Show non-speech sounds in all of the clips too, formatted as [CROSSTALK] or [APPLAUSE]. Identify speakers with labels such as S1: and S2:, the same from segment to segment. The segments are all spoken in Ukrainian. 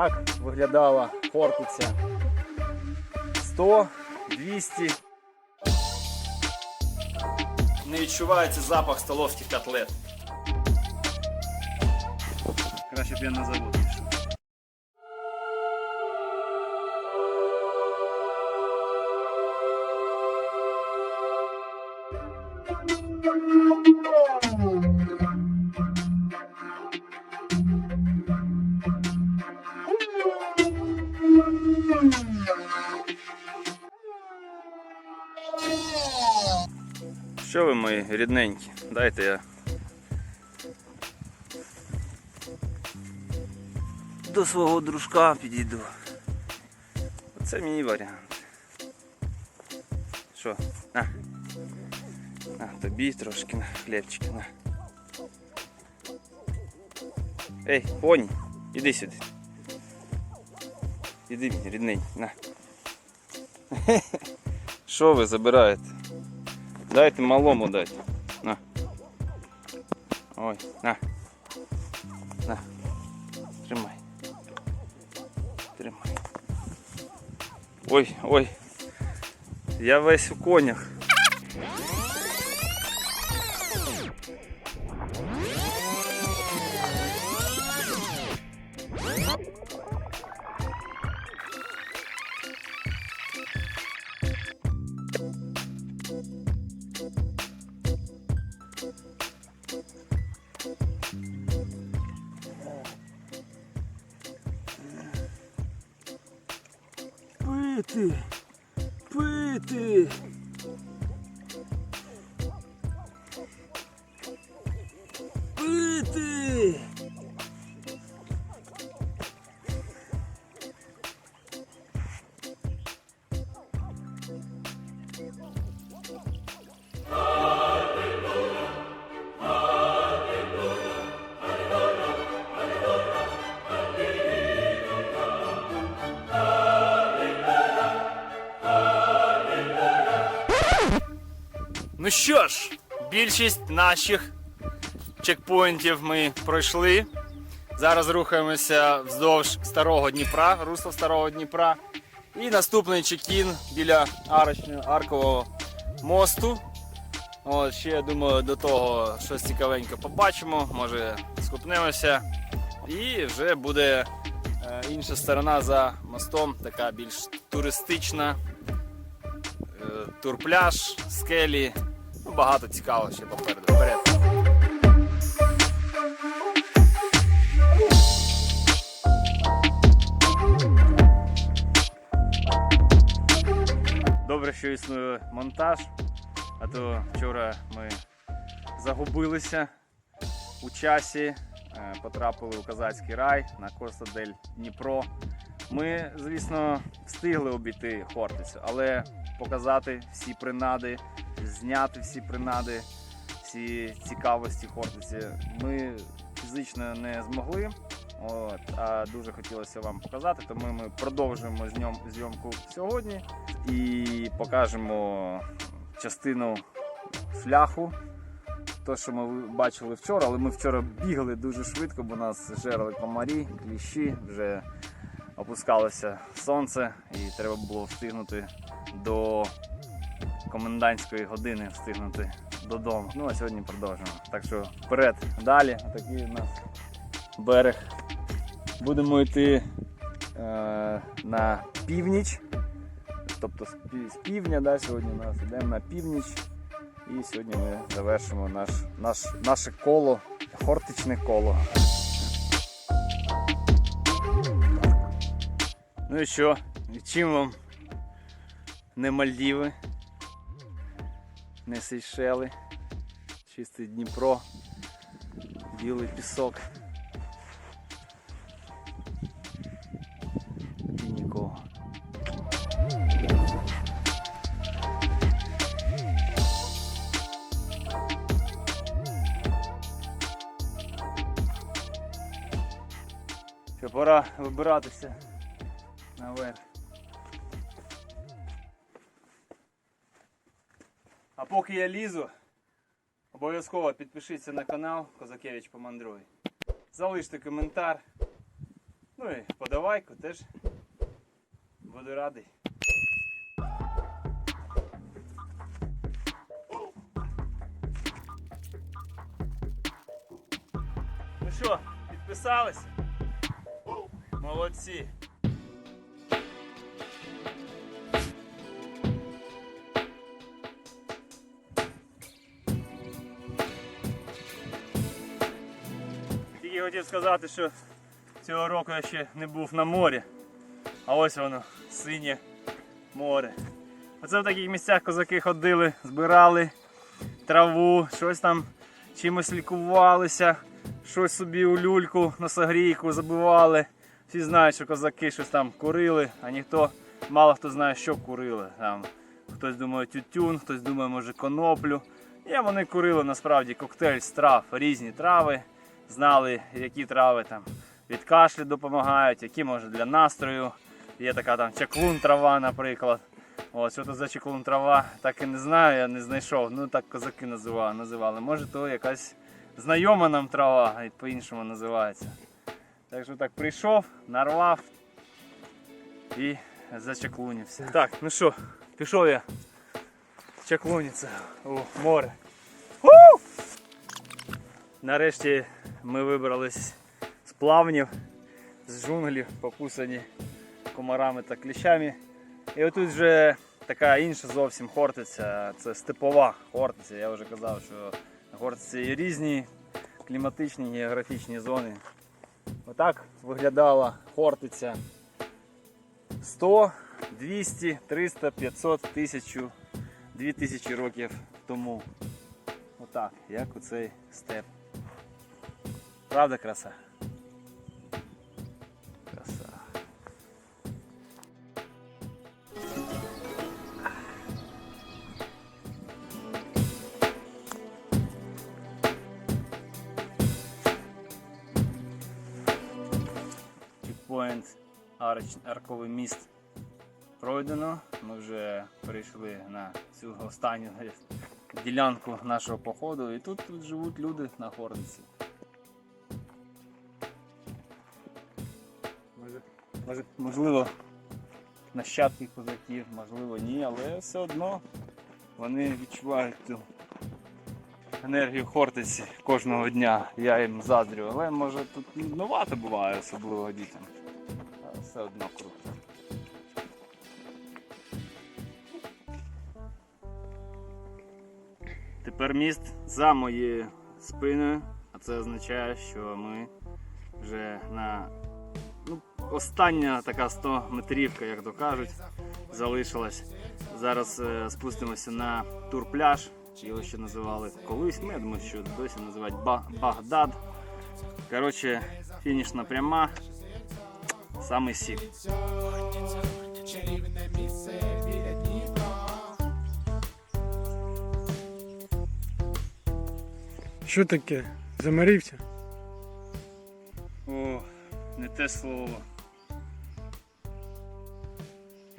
S1: Так виглядала Хортиця 100, 200. Не відчувається запах столовських котлет. Краще б я не завод Що ви мої рідненькі? Дайте я. До свого дружка підійду. Оце мій варіант. Що? На. На, тобі трошки на хлібчики на. Ей, поні, іди сюди. Іди мій рідненький, на. [LAUGHS] Що ви забираєте? Дайте малому дайте. На. Ой, на. На. Тримай. Тримай. Ой, ой. Я весь у конях. Ну що ж, більшість наших чекпоінтів ми пройшли. Зараз рухаємося вздовж старого Дніпра, русло старого Дніпра. І наступний чекін біля арочного аркового мосту. От, ще я думаю, до того щось цікавеньке побачимо, може скупнемося. І вже буде е, інша сторона за мостом, така більш туристична. Е, турпляж, скелі. Ну, багато цікавого ще попереду. Вперед. Добре, що існує монтаж, а то вчора ми загубилися у часі, е, потрапили у козацький рай на Коста дель Дніпро. Ми, звісно, встигли обійти Хортицю, але показати всі принади, зняти всі принади, всі цікавості Хортиці ми фізично не змогли. От, а дуже хотілося вам показати, тому ми продовжуємо зйомку сьогодні і покажемо частину фляху. То, що ми бачили вчора, але ми вчора бігли дуже швидко, бо нас жерли комарі, кліщі, вже опускалося сонце і треба було встигнути до комендантської години встигнути додому. Ну а сьогодні продовжимо. Так що вперед, далі. Такий у нас берег. Будемо йти е, на північ. Тобто з півдня, да, сьогодні нас йдемо на північ. І сьогодні ми завершимо наш, наш, наше коло, хортичне коло. Ну і що? Чим вам не Мальдіви, не Сейшели, чистий Дніпро, білий пісок. І нікого. Що пора вибиратися наверх. Поки я лізу, обов'язково підпишіться на канал Козакевич Помандруй. Залиште коментар. Ну і подавайку теж буду радий. Ну що, підписались? Молодці. Хотів сказати, що цього року я ще не був на морі. А ось воно, синє море. Оце в таких місцях козаки ходили, збирали траву, щось там чимось лікувалися, щось собі у люльку на согрійку забивали. Всі знають, що козаки щось там курили, а ніхто, мало хто знає, що курили. Там, хтось думає тютюн, хтось думає, може, коноплю. І вони курили насправді коктейль з трав, різні трави, знали, які трави там від кашлю допомагають, які може для настрою. Є така там чаклун трава, наприклад. От, що то за чаклун трава, так і не знаю, я не знайшов. Ну так козаки називали. називали. Може то якась знайома нам трава, і по-іншому називається. Так що так прийшов, нарвав і зачаклунився. Так, ну що, пішов я чаклуниться у море. Нарешті ми вибрались з плавнів, з джунглів, покусані комарами та кліщами. І отут вже така інша зовсім хортиця, це степова хортиця. Я вже казав, що хортиці є різні кліматичні географічні зони. Отак виглядала хортиця 100, 200, 300, 500, 1000, 2000 років тому. Отак, як оцей степ. Правда краса? Краса. Чекпоінт, арковий міст пройдено. Ми вже перейшли на цю останню ділянку нашого походу і тут, тут живуть люди на Хорниці. Можливо, нащадки козаків, можливо, ні, але все одно вони відчувають ту енергію Хортиці кожного дня. Я їм заздрю, але може тут нудновато буває, особливо дітям. Але все одно круто. Тепер міст за моєю спиною, а це означає, що ми вже на остання така 100 метрівка, як то кажуть, залишилась. Зараз е, спустимося на турпляж, його ще називали колись. Ну, я думаю, що досі називають Ба- Багдад. Коротше, фінішна пряма, самий сік.
S2: Що таке? Замарився?
S1: О, не те слово.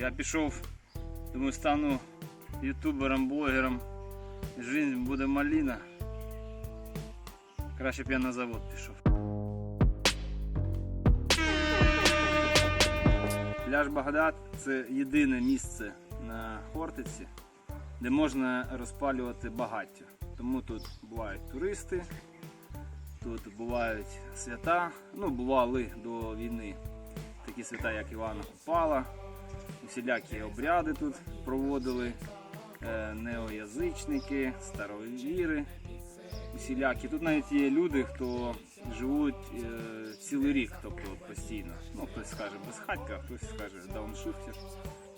S1: Я пішов, думаю, стану ютубером, блогером. Жизнь буде маліна. Краще б я на завод пішов. Пляж Багдад це єдине місце на Хортиці, де можна розпалювати багаття. Тому тут бувають туристи, Тут бувають свята, ну бували до війни такі свята, як Івана Купала, усілякі обряди тут проводили, е, неоязичники, старовіри, усілякі. Тут навіть є люди, хто живуть е, цілий рік, тобто постійно. Ну, хтось скаже безхатька, хтось скаже дауншифтер.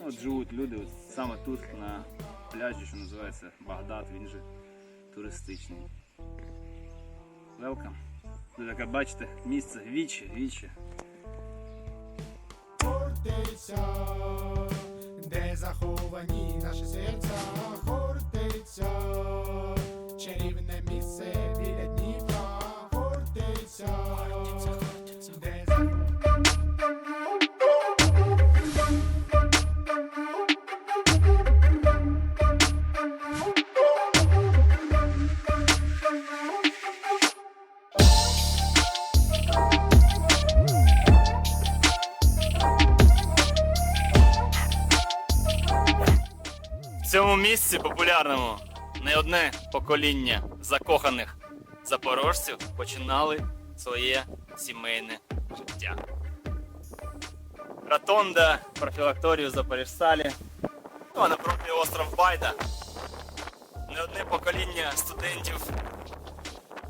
S1: Ну, от живуть люди от саме тут на пляжі, що називається Багдад, він же туристичний. Тут таке, бачите, місце віче, віче.
S3: Хортиця, де заховані наші серця, Хортиця, чарівне місце біля Дніпра, Хортиця,
S1: місці популярному не одне покоління закоханих запорожців починали своє сімейне життя. Ротонда профілакторію Запоріжсталі, ну а напроти остров Байда. Не одне покоління студентів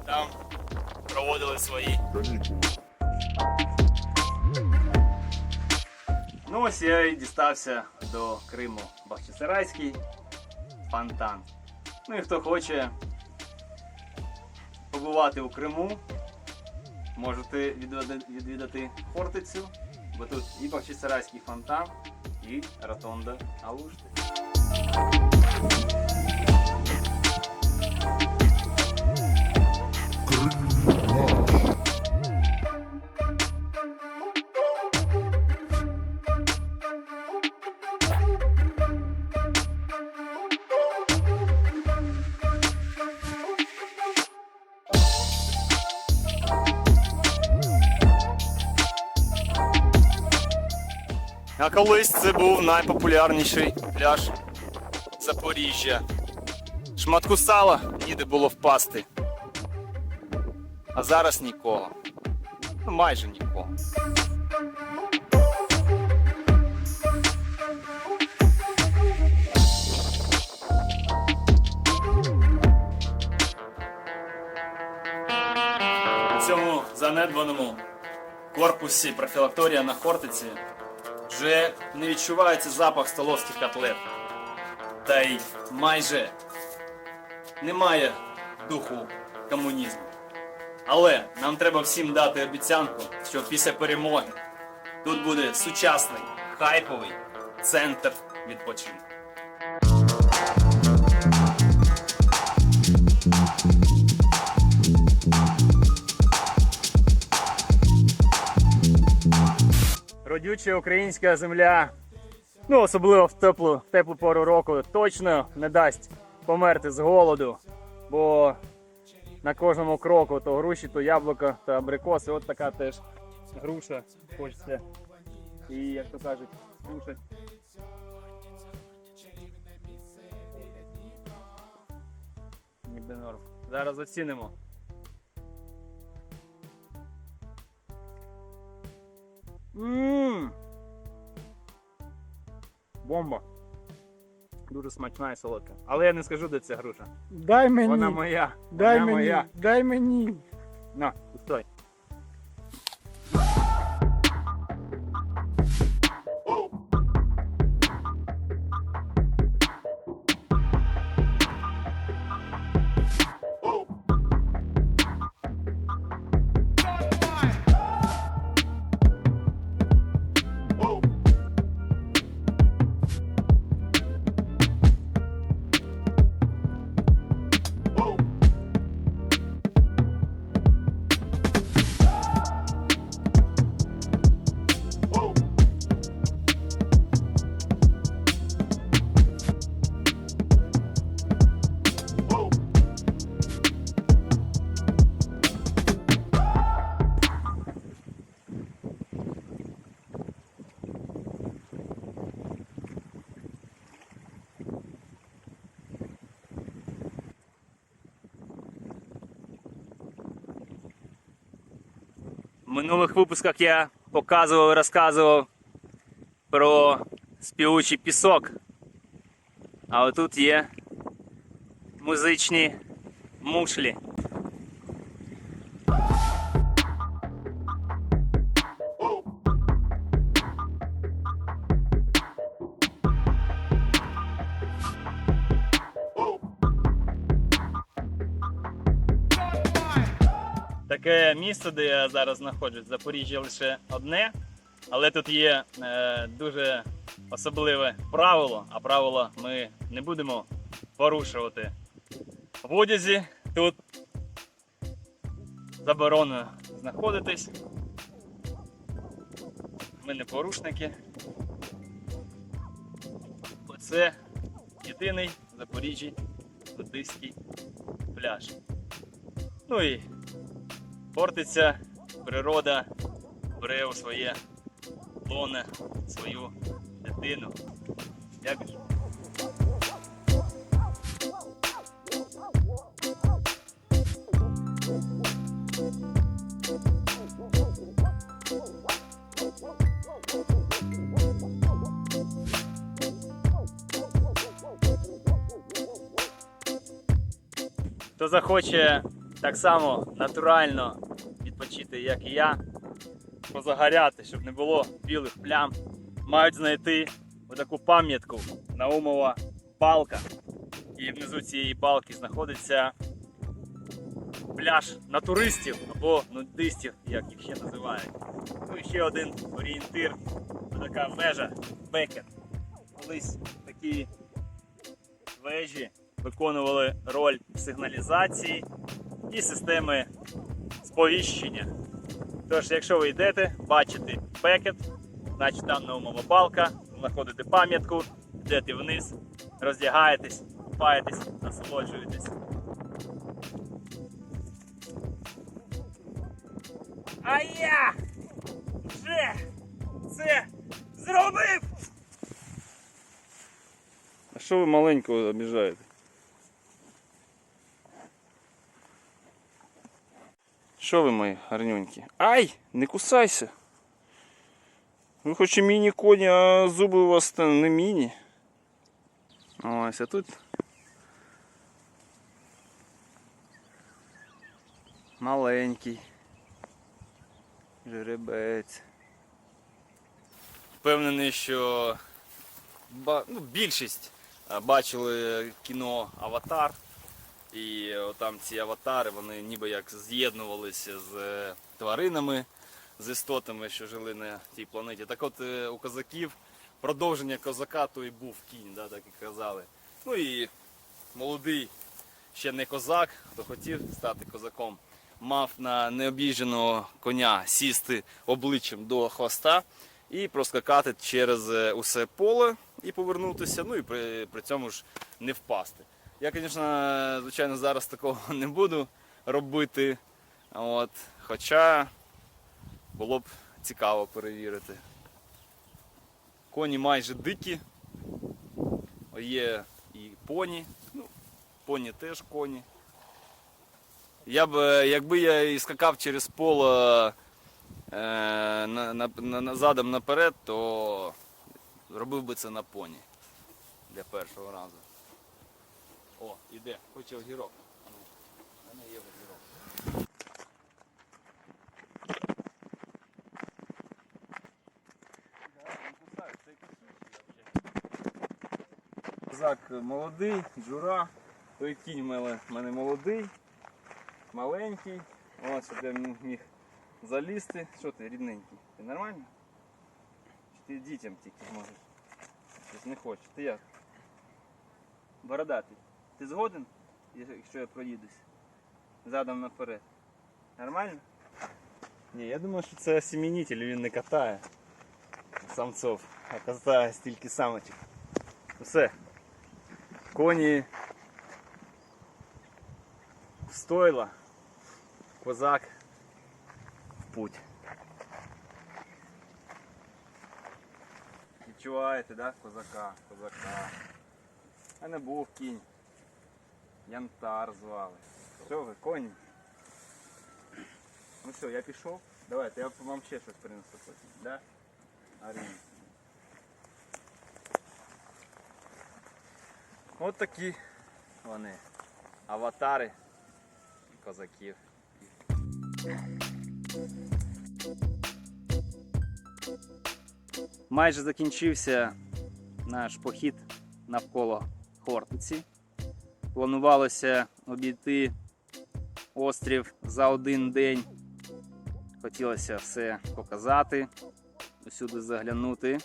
S1: там проводили свої Ну ось я і дістався до Криму Бахчисарайський фонтан. Ну і хто хоче побувати у Криму, можете відвідати Хортицю, бо тут і Бахчисарайський фонтан, і ротонда Алушти. Колись це був найпопулярніший пляж Запоріжжя. Шматку сала ніде було впасти. А зараз нікого. Ну, майже нікого. У цьому занедбаному корпусі профілакторія на Хортиці вже не відчувається запах столовських котлет. Та й майже немає духу комунізму. Але нам треба всім дати обіцянку, що після перемоги тут буде сучасний, хайповий центр відпочинку. Родюча українська земля, ну особливо в теплу, в теплу пору року, точно не дасть померти з голоду, бо на кожному кроку то груші, то яблука, то абрикоси. От така теж груша хочеться. І як то кажуть, скушать. Ніби норм. Зараз оцінимо. Ммм. Бомба. Дуже смачна і солодка. Але я не скажу, де ця груша.
S2: Дай мені.
S1: Вона моя.
S2: Дай
S1: Вона
S2: мені.
S1: моя.
S2: Дай мені.
S1: На, випусках я показував і розказував про співучий пісок. А отут є музичні мушлі. Таке місце, де я зараз знаходжусь, Запоріжжя лише одне, але тут є е, дуже особливе правило, а правило ми не будемо порушувати. В одязі тут заборонено знаходитись. Ми не порушники. Оце єдиний в Запоріжжі нудистський пляж. Ну і Портиться природа, бере у своє лоне, свою дитину. Дякую. Хто захоче так само натурально відпочити, як і я, позагоряти, щоб не було білих плям, мають знайти отаку пам'ятку Наумова палка. І внизу цієї палки знаходиться пляж натуристів або нудистів, як їх ще називають. Ну і ще один орієнтир, така вежа Бекет. Колись такі вежі виконували роль сигналізації і системи сповіщення. Тож, якщо ви йдете, бачите бекет, значить там наумова палка, знаходите пам'ятку, йдете вниз, роздягаєтесь, купаєтесь, насолоджуєтесь. А я вже це зробив! А що ви маленького обіжаєте? Що ви мої гарнюнькі? Ай! Не кусайся! Ви хоч і міні-коні, а зуби у вас та не міні. Ось, а тут. Маленький. Жеребець. Впевнений, що ну, більшість бачили кіно Аватар. І е, там ці аватари, вони ніби як з'єднувалися з е, тваринами, з істотами, що жили на тій планеті. Так от е, у козаків продовження козака то і був кінь, да, так і казали. Ну і молодий ще не козак, хто хотів стати козаком, мав на необіженого коня сісти обличчям до хвоста і проскакати через усе поле і повернутися, ну і при, при цьому ж не впасти. Я, звісно, звичайно, зараз такого [LAUGHS] не буду робити. От, хоча було б цікаво перевірити. Коні майже дикі. Є і поні. Ну, поні теж коні. Я б, е, якби я і скакав через поле е, на, на, на, задом наперед, то робив би це на поні для першого разу. О, іде, хоче огірок. Ну, мене є огірок. Козак молодий, джура, той кінь в мене, молодий, маленький. Щоб я міг залізти. Що ти, рідненький? Ти нормально? Чи ти дітям тільки можеш? Щось не хочеш. Ти як? Бородатий. Ти згоден, якщо я проїдусь? Задом наперед. Нормально? Ні, я думаю, що це осеменитель, він не катає самцов, а катає стільки самочок. Все. Коні в стойло. Козак в путь. Відчуваєте, да? Козака, козака. А не був кінь. Янтар звали. Що ви, коні? Ну все, я пішов. Давайте, я вам ще щось принесу потім. Да? Аріна. От такі вони. Аватари козаків. Майже закінчився наш похід навколо Хортиці. Планувалося обійти острів за один день. Хотілося все показати, усюди заглянути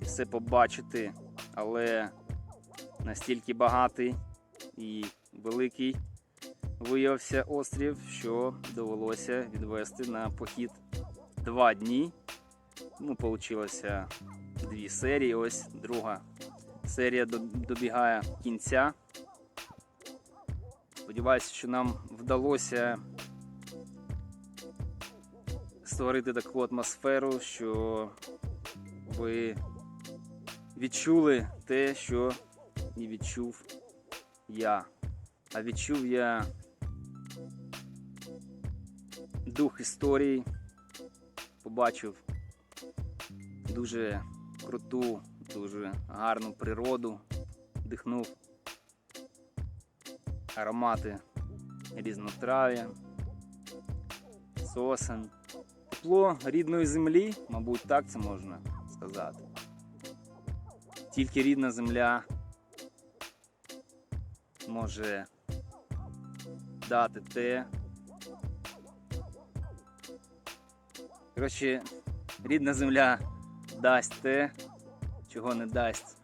S1: і все побачити, але настільки багатий і великий виявився острів, що довелося відвести на похід два дні. Ну, вийшло дві серії. Ось друга серія добігає кінця. Сподіваюся, що нам вдалося створити таку атмосферу, що ви відчули те, що і відчув я. А відчув я дух історії, побачив дуже круту, дуже гарну природу, дихнув аромати різнотрав'я, сосен. Тепло рідної землі, мабуть, так це можна сказати. Тільки рідна земля може дати те. Коротше, рідна земля дасть те, чого не дасть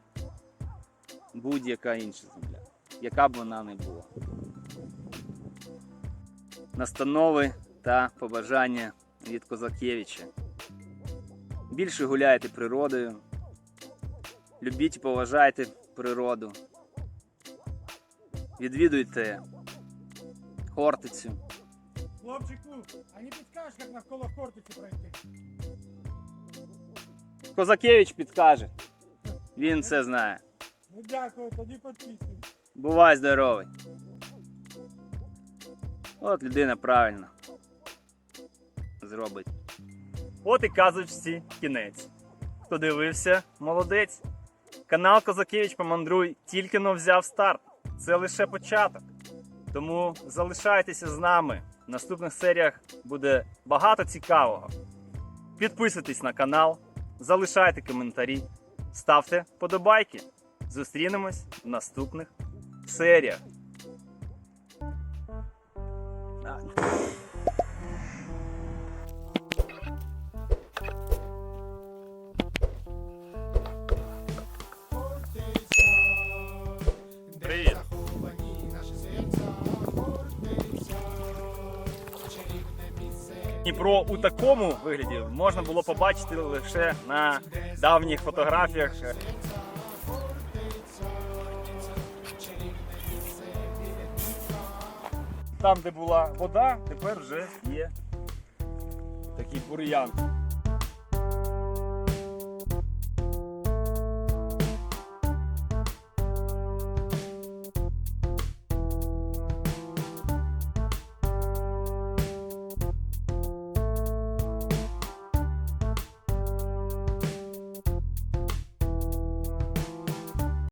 S1: будь-яка інша земля, яка б вона не була. Настанови та побажання від Козакевича. Більше гуляйте природою, любіть і поважайте природу. Відвідуйте Хортицю.
S2: Хлопчику, а не підкажеш, як навколо Хортиці пройти?
S1: Козакевич підкаже. Він все знає.
S2: Ну дякую, тоді підписуй.
S1: Бувай здоровий. От людина правильно зробить. От і казочці кінець. Хто дивився, молодець. Канал Козакевич Помандруй тільки но взяв старт. Це лише початок. Тому залишайтеся з нами. В наступних серіях буде багато цікавого. Підписуйтесь на канал, залишайте коментарі, ставте подобайки. Зустрінемось в наступних
S3: де
S1: Привіт. Дніпро у такому вигляді можна було побачити лише на давніх фотографіях. Там, де була вода, тепер вже є такий бур'ян.